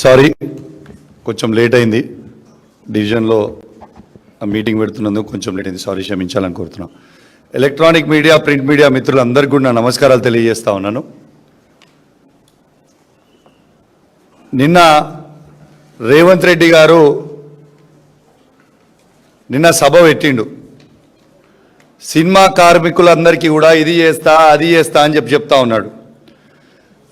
Sorry కొంచెం late అయింది. డివిజన్లో ఆ మీటింగ్ పెడుతున్నందుకు కొంచెం లేట్ అయింది. సారీ క్షమించాలని కోరుతున్నాం. ఎలక్ట్రానిక్ మీడియా ప్రింట్ మీడియా మిత్రులందరికీ కూడా నా నమస్కారాలు తెలియజేస్తా ఉన్నాను. నిన్న రేవంత్ రెడ్డి గారు నిన్న సభ పెట్టిండు. సినిమా కార్మికులందరికీ కూడా ఇది చేస్తా అది చేస్తా అని చెప్పి చెప్తా ఉన్నాడు.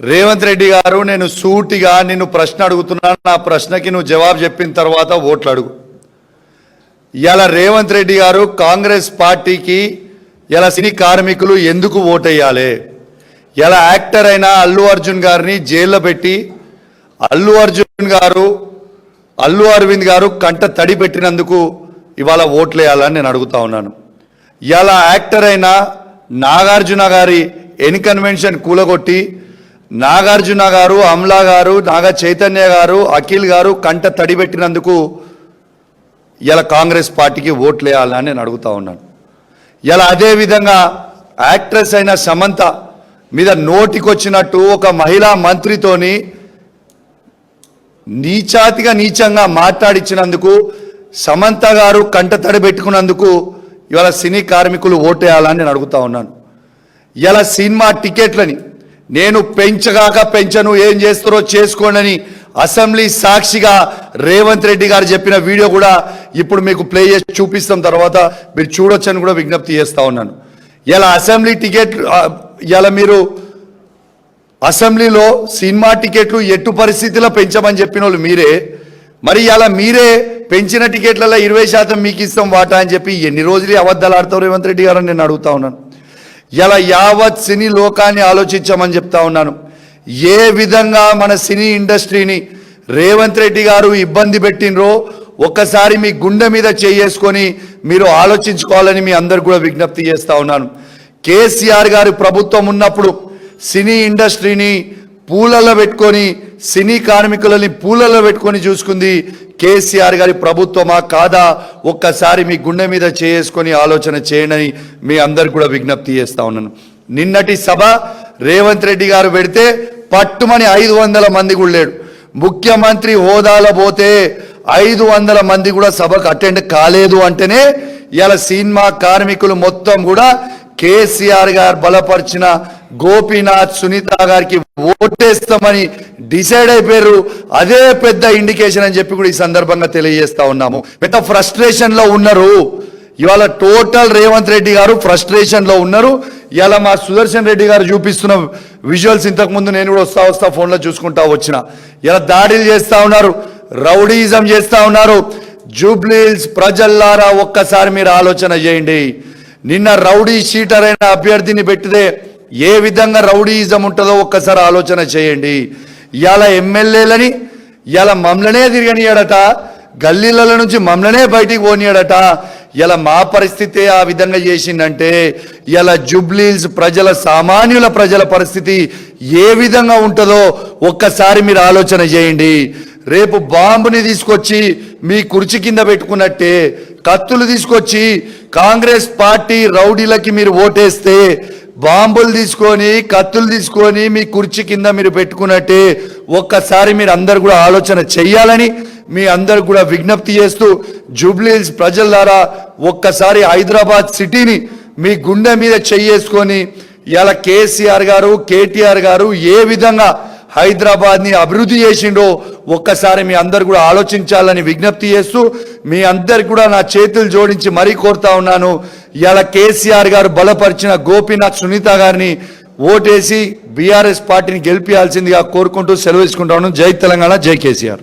రేవంత్ రెడ్డి గారు నేను సూటిగా నిన్ను ప్రశ్న అడుగుతున్నాను నా ప్రశ్నకి నువ్వు జవాబు చెప్పిన తర్వాత ఓట్లు అడుగు ఇలా రేవంత్ రెడ్డి గారు కాంగ్రెస్ పార్టీకి ఇలా సినీ కార్మికులు ఎందుకు ఓటేయాలి? ఇలా యాక్టర్ అయిన అల్లు అర్జున్ గారిని జైల్లో పెట్టి అల్లు అర్జున్ గారు అల్లు అరవింద్ గారు కంట తడి పెట్టినందుకు ఇవాళ ఓట్లేయాలని నేను అడుగుతా ఉన్నాను. ఇలా యాక్టర్ అయిన నాగార్జున గారి ఎన్ కన్వెన్షన్ కూలగొట్టి నాగార్జున గారు అమ్లా గారు నాగ చైతన్య గారు అఖిల్ గారు కంట తడి పెట్టినందుకు ఇలా కాంగ్రెస్ పార్టీకి ఓట్లేయాలని నేను అడుగుతా ఉన్నాను. ఇలా అదేవిధంగా యాక్ట్రెస్ అయిన సమంత మీద నోటికొచ్చినట్టు ఒక మహిళా మంత్రితోని నీచాతిగా నీచంగా మాట్లాడించినందుకు సమంత గారు కంట తడి పెట్టుకున్నందుకు ఇవాళ సినీ కార్మికులు ఓటేయాలని నేను అడుగుతా ఉన్నాను. ఇలా సినిమా టికెట్లని నేను పెంచగాక పెంచను ఏం చేస్తారో చేసుకోండి అసెంబ్లీ సాక్షిగా రేవంత్ రెడ్డి గారు చెప్పిన వీడియో కూడా ఇప్పుడు మీకు ప్లే చేసి చూపిస్తాం. తర్వాత మీరు చూడొచ్చని కూడా విజ్ఞప్తి చేస్తా ఉన్నాను. ఇలా అసెంబ్లీ టికెట్ ఇలా మీరు అసెంబ్లీలో సినిమా టికెట్లు ఎట్టు పరిస్థితిలో పెంచమని చెప్పిన వాళ్ళు మీరే మరి ఇలా మీరే పెంచిన టికెట్లలో ఇరవై శాతం మీకు ఇస్తాం వాటా అని చెప్పి ఎన్ని రోజులు అబద్ధాలు ఆడతావు రేవంత్ రెడ్డి గారు అని నేను అడుగుతా ఉన్నాను. ఇలా యావత్ సినీ లోకాన్ని ఆలోచించమని చెప్తా ఉన్నాను. ఏ విధంగా మన సినీ ఇండస్ట్రీని రేవంత్ రెడ్డి గారు ఇబ్బంది పెట్టినరో ఒక్కసారి మీ గుండె మీద చేసుకొని మీరు ఆలోచించుకోవాలని మీ అందరు కూడా విజ్ఞప్తి చేస్తా ఉన్నాను. కేసీఆర్ గారు ప్రభుత్వం ఉన్నప్పుడు సినీ ఇండస్ట్రీని పూలలో పెట్టుకొని సినీ కార్మికులని పూలలో పెట్టుకొని చూసుకుంది కేసీఆర్ గారి ప్రభుత్వమా కాదా? ఒక్కసారి మీ గుండె మీద చేసుకొని ఆలోచన చేయండి మీ అందరికి కూడా విజ్ఞప్తి చేస్తా ఉన్నాను. నిన్నటి సభ రేవంత్ రెడ్డి గారు పెడితే పట్టుమని ఐదు వందల మంది కూడా లేడు. ముఖ్యమంత్రి హోదాలో పోతే ఐదు వందల మంది కూడా సభకు అటెండ్ కాలేదు అంటేనే ఇలా సినిమా కార్మికులు మొత్తం కూడా కేసీఆర్ గారు బలపరిచిన గోపీనాథ్ సునీత గారికి ఓటేస్తామని డిసైడ్ అయిపోయారు. అదే పెద్ద ఇండికేషన్ అని చెప్పి కూడా ఈ సందర్భంగా తెలియజేస్తా ఉన్నాము. పెద్ద ఫ్రస్ట్రేషన్లో ఉన్నారు. ఇవాళ టోటల్ రేవంత్ రెడ్డి గారు ఫ్రస్ట్రేషన్లో ఉన్నారు. ఇవాళ మా సుదర్శన్ రెడ్డి గారు చూపిస్తున్న విజువల్స్ ఇంతకుముందు నేను కూడా వస్తా వస్తా ఫోన్లో చూసుకుంటా వచ్చిన. ఇలా దాడులు చేస్తూ ఉన్నారు. రౌడీజం చేస్తూ ఉన్నారు. జూబ్లీల్స్ ప్రజల్లారా ఒక్కసారి మీరు ఆలోచన చేయండి. నిన్న రౌడీ షీటర్ అయిన అభ్యర్థిని పెట్టితే ఏ విధంగా రౌడీజం ఉంటుందో ఒక్కసారి ఆలోచన చేయండి. ఇవాళ ఎమ్మెల్యేలని ఇవాళ మమ్మలనే తిరగనియాడట గల్లీల నుంచి మమ్మలనే బయటికి పోనీయాడట ఇలా మా పరిస్థితి ఆ విధంగా చేసిందంటే ఇలా జుబ్లీల్స్ ప్రజల సామాన్యుల ప్రజల పరిస్థితి ఏ విధంగా ఉంటుందో ఒక్కసారి మీరు ఆలోచన చేయండి. రేపు బాంబుని తీసుకొచ్చి మీ కుర్చీ కింద పెట్టుకున్నట్టే కత్తులు తీసుకొచ్చి కాంగ్రెస్ పార్టీ రౌడీలకి మీరు ఓటేస్తే బాంబులు తీసుకొని కత్తులు తీసుకొని మీ కుర్చీ కింద మీరు పెట్టుకున్నట్టే ఒక్కసారి మీరు అందరు కూడా ఆలోచన చెయ్యాలని మీ అందరు కూడా విజ్ఞప్తి చేస్తూ జూబ్లీహిల్స్ ప్రజల ద్వారా ఒక్కసారి హైదరాబాద్ సిటీని మీ గుండె మీద చెయ్యేసుకొని ఇలా కేసీఆర్ గారు కేటీఆర్ గారు ఏ విధంగా హైదరాబాద్ని అభివృద్ధి చేసిండో ఒక్కసారి మీ అందరు కూడా ఆలోచించాలని విజ్ఞప్తి చేస్తూ మీ అందరికి కూడా నా చేతులు జోడించి మరీ కోరుతా ఉన్నాను. ఇలా కేసీఆర్ గారు బలపరిచిన గోపీనాథ్ సునీత గారిని ఓటేసి బీఆర్ఎస్ పార్టీని గెలిపించాల్సిందిగా కోరుకుంటూ సెలవు ఇచ్చుకుంటాను జై తెలంగాణ జై కేసీఆర్.